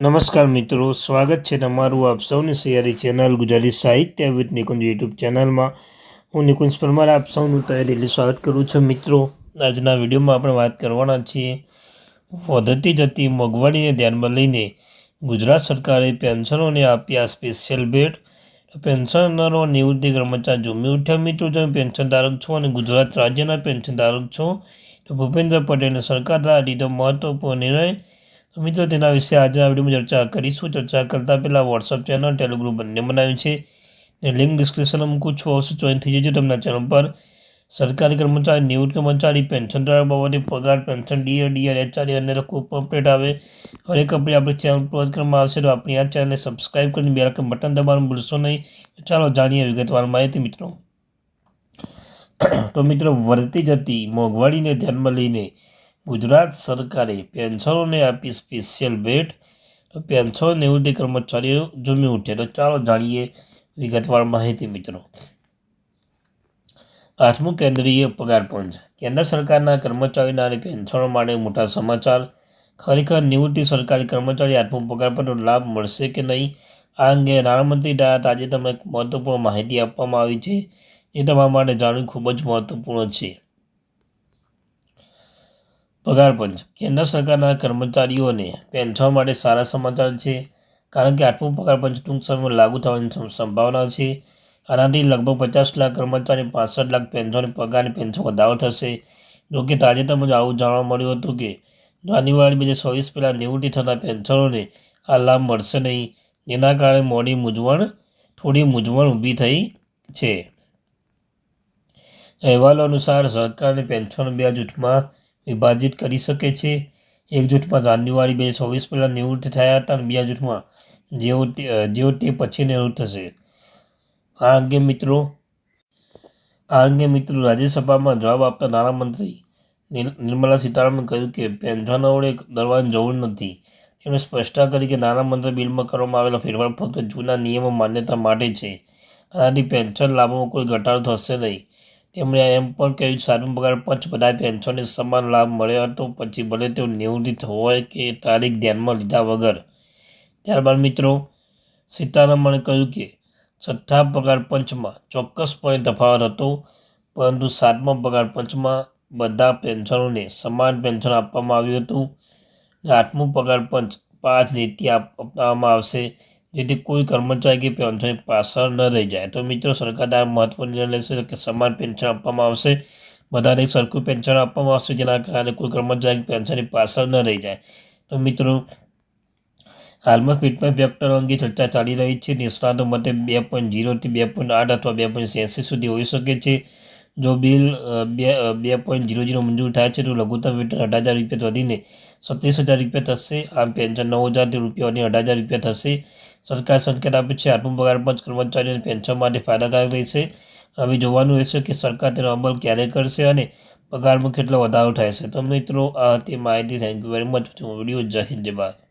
નમસ્કાર મિત્રો, સ્વાગત છે તમારું આપ સૌની સૈયારી ચેનલ ગુજરાતી સાહિત્ય વિથ નિકુંજ યુટ્યુબ ચેનલમાં. હું નિકુંજ પરમાર, આપ સૌનું તહેદીલી સ્વાગત કરું છું. મિત્રો, આજના વિડીયોમાં આપણે વાત કરવાના છીએ વધતી જતી મોંઘવારીને ધ્યાનમાં લઈને ગુજરાત સરકારે પેન્શનોને આપ્યા સ્પેશિયલ ભેટ. પેન્શનરો નિવૃત્તિ કર્મચારી ઝૂમી ઉઠ્યા. મિત્રો, તમે પેન્શનધારક છો અને ગુજરાત રાજ્યના પેન્શનધારક છો. તો ભૂપેન્દ્ર પટેલને સરકાર દ્વારા લીધો મહત્વપૂર્ણ નિર્ણય તો મિત્રો, તેના વિશે આજે આ વિડીયોમાં ચર્ચા કરીશું. ચર્ચા કરતાં પહેલાં વોટ્સઅપ ચેનલ ટેલિગ્રુપ બંને બનાવ્યું છે. ને લિંક ડિસ્ક્રિપ્શનમાં મૂકું છું. અવશ્ય જોઈન થઈ જજો તમને ચેનલ પર. સરકારી કર્મચારી, નિવૃત્ત કર્મચારી પેન્શન દ્વારા બાબતે પગાર પેન્શન ડીએ ડીઆર એચઆરએ અને ખૂબ અપડેટ આવે. હરેક અપડેટ આપણી ચેનલ પર કરવામાં આવશે. તો આપણી આ ચેનલને સબસ્ક્રાઈબ કરીને બે રકમ બટન દબાવવાનું ભૂલશો નહીં. ચાલો જાણીએ વિગતવાર માહિતી મિત્રો. તો મિત્રો વધતી જતી મોંઘવારીને ધ્યાનમાં લઈને ગુજરાત સરકારે પેન્શનોને આપી સ્પેશિયલ ભેટ. તો પેન્શન નિવૃત્તિ કર્મચારીઓ ઝૂમી ઉઠે તો ચાલો જાણીએ વિગતવાર માહિતી મિત્રો. આઠમું કેન્દ્રીય પગાર પંચ. કેન્દ્ર સરકારના કર્મચારીઓના અને પેન્શનો માટે મોટા સમાચાર. ખરેખર નિવૃત્તિ સરકારી કર્મચારી આઠમું પગાર પંચનો લાભ મળશે કે નહીં? આ અંગે નાણામંત્રી દ્વારા તાજેતરમાં એક મહત્વપૂર્ણ માહિતી આપવામાં આવી છે. એ તમારા માટે જાણવું ખૂબ જ મહત્વપૂર્ણ છે. પગાર પંચ. કેન્દ્ર સરકારના કર્મચારીઓને પેન્શન માટે સારા સમાચાર છે, કારણ કે આઠમું પગાર પંચ ટૂંક સમયમાં લાગુ થવાની સંભાવના છે. આનાથી લગભગ પચાસ લાખ કર્મચારી પાસઠ લાખ પેન્શન પગારની પેન્શન વધારો થશે. જોકે તાજેતરમાં જ આવું જાણવા મળ્યું હતું કે જાન્યુઆરી બે હજાર ચોવીસ પહેલાં નિવૃત્તિ થતા પેન્શનોને આ લાભ મળશે નહીં. જેના કારણે મોડી મૂંઝવણ, થોડી મૂંઝવણ ઊભી થઈ છે. અહેવાલો અનુસાર સરકારની પેન્શન બે જૂથમાં વિભાજિત કરી શકે છે. એક જૂથમાં જાન્યુઆરી બે ચોવીસ પહેલાં નિવૃત્ત થયા હતા અને બીજા જૂથમાં જેઓ જેઓ તે પછી નિવૃત્ત થશે. આ અંગે મિત્રો, આ અંગે મિત્રો રાજ્યસભામાં જવાબ આપતા નાણામંત્રી નિર્મલા સીતારામન કહ્યું કે પેન્શનરોએ ડરવાની જરૂર નથી. એમણે સ્પષ્ટતા કરી કે નાણામંત્રી બિલમાં કરવામાં આવેલા ફેરફાર ફક્ત જૂના નિયમો માન્યતા માટે છે. આનાથી પેન્શન લાભોમાં કોઈ ઘટાડો થશે નહીં. તેમણે એમ પણ કહ્યું સારું પગાર પંચ બધા પેન્શનને સમાન લાભ મળ્યો હતો પછી ભલે તેઓ નિવૃત્ત હોય કે તારીખ ધ્યાનમાં લીધા વગર. ત્યારબાદ મિત્રો, સીતારામણે કહ્યું કે છઠ્ઠા પગાર પંચમાં ચોક્કસપણે તફાવત હતો, પરંતુ સાતમા પગાર પંચમાં બધા પેન્શનોને સમાન પેન્શન આપવામાં આવ્યું હતું આઠમું પગાર પંચ પાંચ નીતિ અપનાવવામાં આવશે જેથી કોઈ કર્મચારી કે પેન્શન પાછળ ન રહી જાય તો મિત્રો સરકાર આ મહત્વનો નિર્ણય લેશે કે સમાન પેન્શન આપવામાં આવશે બધાને સરખું પેન્શન આપવામાં આવશે જેના કારણે કોઈ કર્મચારી પેન્શનની પાછળ ન રહી જાય તો મિત્રો હાલમાં ફિટમેન્ટ ફેક્ટર અંગે ચર્ચા ચાલી રહી છે નિષ્ણાતો મતે બે પોઈન્ટ જીરોથી બે પોઈન્ટ આઠ અથવા બે પોઈન્ટ એંસી સુધી હોઈ શકે છે જો બિલ બે બે પોઈન્ટ જીરો જીરો મંજૂર થાય છે તો લઘુત્તમ વેતન અઢાર હજાર રૂપિયા વધીને સત્રીસ હજાર રૂપિયા થશે આમ પેન્શન નવ હજાર રૂપિયા અને અઢાર હજાર રૂપિયા થશે સરકાર સંકેત આપે છે. આઠમું પગાર પંચ કર્મચારીઓને પેન્શન માટે ફાયદાકારક રહેશે. હવે જોવાનું રહેશે કે સરકાર તેનો અમલ ક્યારે કરશે અને પગારમાં કેટલો વધારો થાય છે. તો મિત્રો, આ હતી માહિતી. Thank you very much video જય હિન્દ, જય ભારત.